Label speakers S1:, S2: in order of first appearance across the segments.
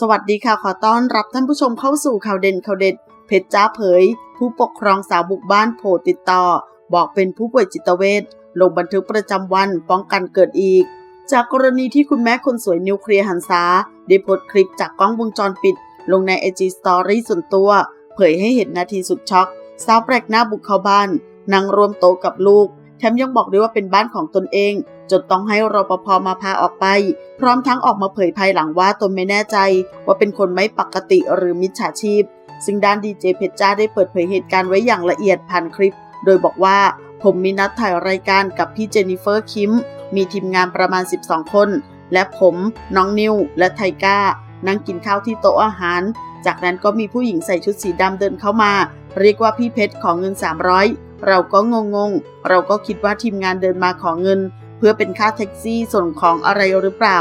S1: สวัสดีค่ะ ขอต้อนรับท่านผู้ชมเข้าสู่ข่าวเด่นข่าวเด็ด เพชรจ้าเผย ผู้ปกครองสาวบุกบ้านโผล่ติดต่อ บอกเป็นผู้ป่วยจิตเวชลงบันทึกประจำวันป้องกันเกิดอีก จากกรณีที่คุณแม่คนสวยนิวเคลียร์หันษาได้โพสต์คลิปจากกล้องวงจรปิด ลงใน IG Story ส่วนตัว เผยให้เห็นนาทีสุดช็อกสาวแปลกหน้าบุกเข้าบ้านนั่งรวมโต๊ะกับลูก แถมยังบอกด้วยว่าเป็นบ้านของตนเอง จนต้องให้รปภมาพาออกไป พร้อมทั้งออกมาเผยภายหลังว่าตนไม่แน่ใจ ว่าเป็นคนไม่ปกติหรือมิจฉาชีพ ซึ่งด้านดีเจเพชรจ้าได้เปิดเผยเหตุการณ์ไว้อย่างละเอียดผ่านคลิป โดยบอกว่าผมมีนัดถ่ายรายการกับพี่เจนิเฟอร์คิม มีทีมงานประมาณ 12 คน และผม น้องนิว และไทก้า นั่งกินข้าวที่โต๊ะอาหาร จากนั้นก็มีผู้หญิงใส่ชุดสีดำเดินเข้ามา เรียกว่าพี่เพชรขอเงิน 300 เราก็งงงๆเราก็คิดว่าทีมงานเดินมาขอเงิน เพื่อเป็นค่าแท็กซี่ส่งของอะไรหรือเปล่า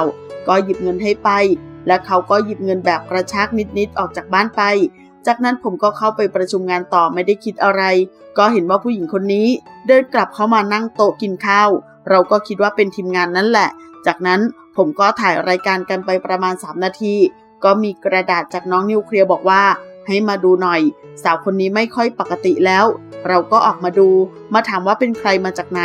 S1: ก็หยิบเงินให้ไป และเขาก็หยิบเงินแบบกระชากนิดๆออกจากบ้านไป จากนั้นผมก็เข้าไปประชุมงานต่อไม่ได้คิดอะไร ก็เห็นว่าผู้หญิงคนนี้ เดินกลับเข้ามานั่งโต๊ะกินข้าว เราก็คิดว่าเป็นทีมงานนั่นแหละ จากนั้นผมก็ถ่ายรายการกันไปประมาณ 3 นาที ก็มีกระดาษจากน้องนิวเคลียร์บอกว่า ให้มาดูหน่อย สาวคนนี้ไม่ค่อยปกติแล้ว เราก็ออกมาดูมาถามว่าเป็นใครมาจากไหน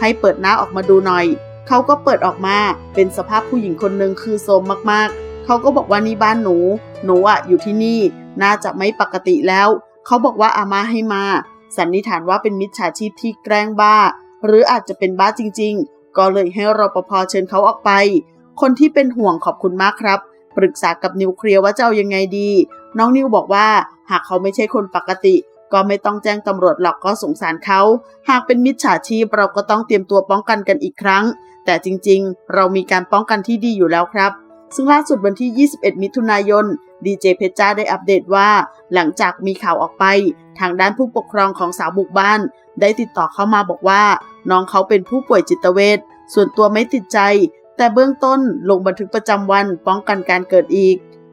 S1: ให้เปิดหน้าออกมาดูหน่อย เขาก็เปิดออกมาเป็นสภาพผู้หญิงคนหนึ่งคือโซมมากๆ เขาก็บอกว่านี่บ้านหนู หนูอะอยู่ที่นี่ น่าจะไม่ปกติแล้ว เขาบอกว่าอามาให้มา สันนิษฐานว่าเป็นมิจฉาชีพที่แกล้งบ้า หรืออาจจะเป็นบ้าจริง ๆ ก็เลยให้รปภเชิญเขาออกไป คนที่เป็นห่วงขอบคุณมากครับปรึกษากับนิวเคลียร์ว่าจะเอายังไงดี น้องนิวบอกว่า หากเขาไม่ใช่คนปกติ ก็ไม่ต้องแจ้งตำรวจหรอกก็สงสารเขา หากเป็นมิจฉาชีพเราก็ต้องเตรียมตัวป้องกันกันอีกครั้ง แต่จริงๆ เรามีการป้องกันที่ดีอยู่แล้วครับ ซึ่งล่าสุดวันที่ 21 มิถุนายนดีเจเพชรจ้าได้อัปเดตว่า หลังจากมีข่าวออกไป ทางด้านผู้ปกครองของสาวบุกบ้าน ได้ติดต่อเข้ามาบอกว่า น้องเขาเป็นผู้ป่วยจิตเวชส่วนตัวไม่ติดใจ แต่เบื้องต้นลงบันทึกประจำวันป้องกันการเกิดอีก